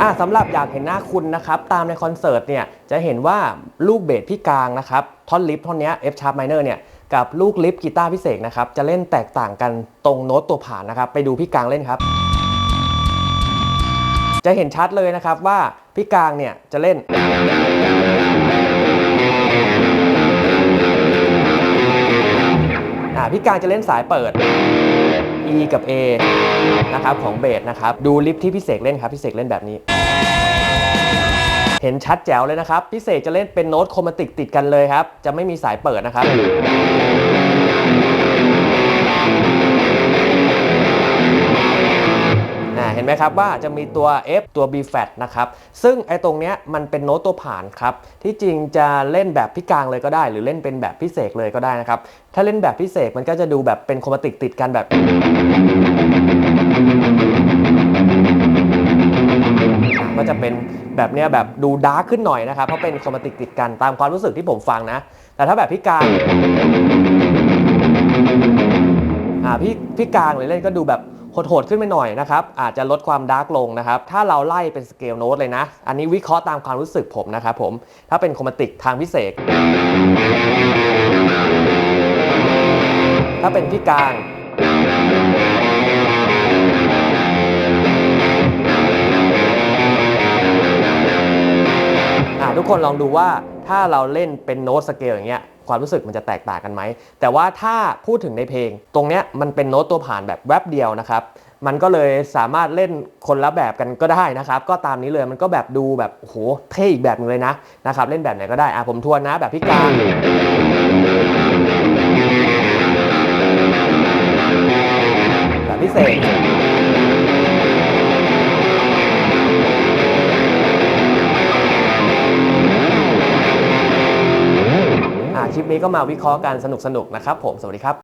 อะสำหรับอยากเห็นหน้าคุณนะครับ ตามในคอนเสิร์ตเนี่ยจะเห็นว่าลูกเบสพี่กลางนะครับท่อนลิฟท่อนเนี้ย F sharp minor เนี่ยกับลูกลิฟกีตาร์พิเศษนะครับจะเล่นแตกต่างกันตรงโน้ตตัวผ่านนะครับ ไปดูพี่กลางเล่นครับ จะเห็นชัดเลยนะครับว่าพี่กลางเนี่ยจะเล่น พี่กลางจะเล่นสายเปิด E กับ A นะครับของเบสนะครับ ดูลิฟที่พี่เสกเล่นครับพี่เสกเล่นแบบนี้ เห็นชัดแจ๋วเลยนะครับพี่เสกจะเล่นเป็นโน้ตโครมาติกติดกันเลยครับ จะไม่มีสายเปิดนะครับ นไหมครับว่าจะมีตัว F ตัว B flat นะครับ ซึ่งไอ้ตรงเนี้ยมันเป็นโน้ตตัวผ่านครับ ที่จริงจะเล่นแบบพี่กลางเลยก็ได้ หรือเล่นเป็นแบบพิเศษเลยก็ได้นะครับ ถ้าเล่นแบบพิเศษมันก็จะดูแบบเป็นโครมาติกติดกันแบบก็จะเป็นแบบเนี้ยแบบดูดาร์กขึ้นหน่อยนะครับ เพราะเป็นโครมาติกติดกันตามความรู้สึกที่ผมฟังนะ แต่ถ้าแบบพี่กลางอ่าพี่พี่กลางเลยเล่นก็ดูแบบ โหดๆขึ้นไปหน่อยนะครับ อาจจะลดความดาร์กลงนะครับ ถ้าเราไล่เป็นสเกลโน้ตเลยนะ อันนี้วิเคราะห์ตามความรู้สึกผมนะครับผม ถ้าเป็นโครมาติกทางพิเศษ ถ้าเป็นพี่กลาง ทุกคนลองดูว่าถ้าเราเล่นเป็นโน้ตสเกลอย่างเงี้ย ความรู้สึกมันจะแตกต่างกันไหม แต่ว่าถ้าพูดถึงในเพลง ตรงเนี้ยมันเป็นโน้ตตัวผ่านแบบแวบเดียวนะครับ มันก็เลยสามารถเล่นคนละแบบกันก็ได้นะครับ ก็ตามนี้เลยมันก็แบบดูแบบโหเท่อีกแบบหนึงเลยนะนะครับ เล่นแบบไหนก็ได้อะผมทวนนะแบบพี่กางแบบพิเศษ คลิปนี้ก็มาวิเคราะห์กันสนุกๆนะครับผมสวัสดีครับ